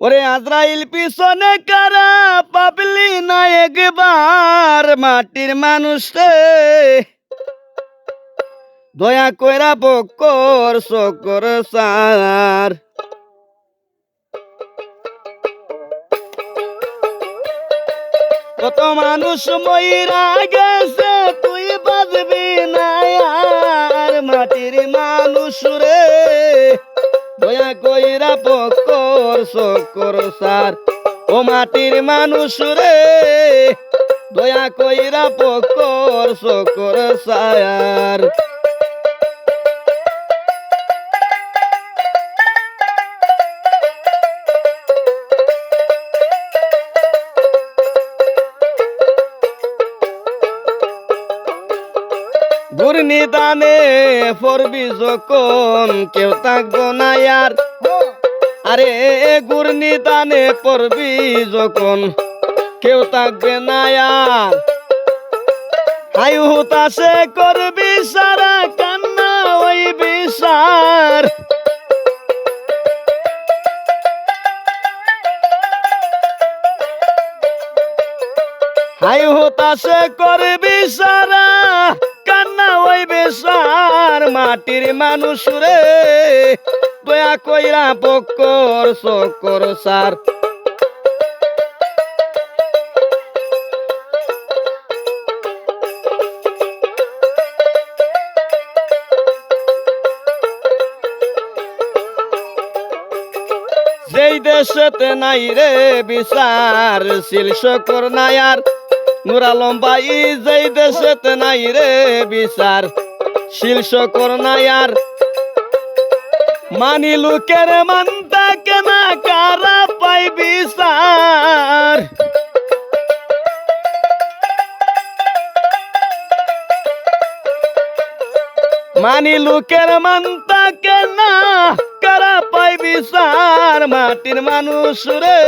ওরে আজরাইল পিছনে কারা পাবলি না একবার মাটির মানুষ দয়া কইরা বকর সকর সার। কত মানুষ মইরা গেছে, তুই বাজবি না আর মাটির মানুষ রে। দয়া কইরা পকর সকর সার। ও মাটির মানুষ রে, দয়া কইরা পকর সকর সার। ঘূর্ণিদানে পড়বি যখন কেউ থাকব না আর আরে ঘূর্ণিদানে পড়বি যখন, কেউ থাকবে না আর। হাই করবি সারা, কান্না ওই বিসার হাই করবি সারা, কান্না ওই বেসার মাটির মানুষ রে দয়া কইরা পকর সকর সার। যেই দেশেতে নাই রে বিচার, শিল শকর নায়ার নুরালম যেই নাই রে বিচার, শিল শকর মানি লোকের মানতা কেনা কারা পাই বিচার মানি লোকের মানতা কেনা কারা পাই বিচার মাটির মানুষ রে,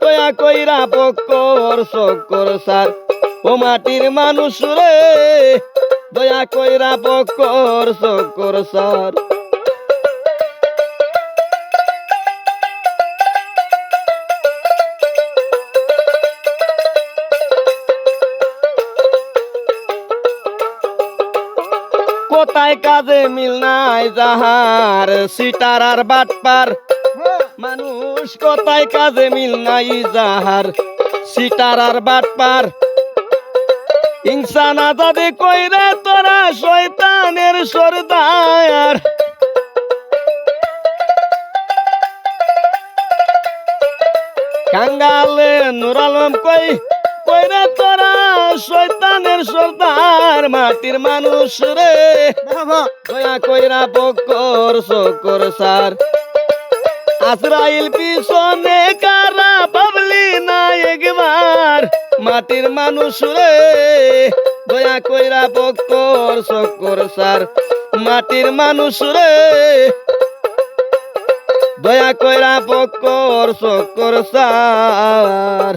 দয়া কইরা পকর সকর সার। ও মাটির মানুষ রে, দয়া কইরা পকর সকর সার। কোথায় কাজে মিল নাই যাহার, সিটার আর বাটপার। মানুষ কোথায় কাজে মিল নাই যাহার, সিটার আর বাটপার। ইনসান আজাদে কইরে তোরা শয়তানের সরদার। কাঙ্গালে নুরালম কই কইরে তোরা শয়তানের সর্দার মাটির মানুষ রে। দয়া কইরা বকর সকর সার। আজরাইল পিছনে কারা পাবলি না একবার মাটির মানুষ রে। দয়া কইরা বকর সকর সার মাটির মানুষ রে। দয়া কইরা বকর সকর সার।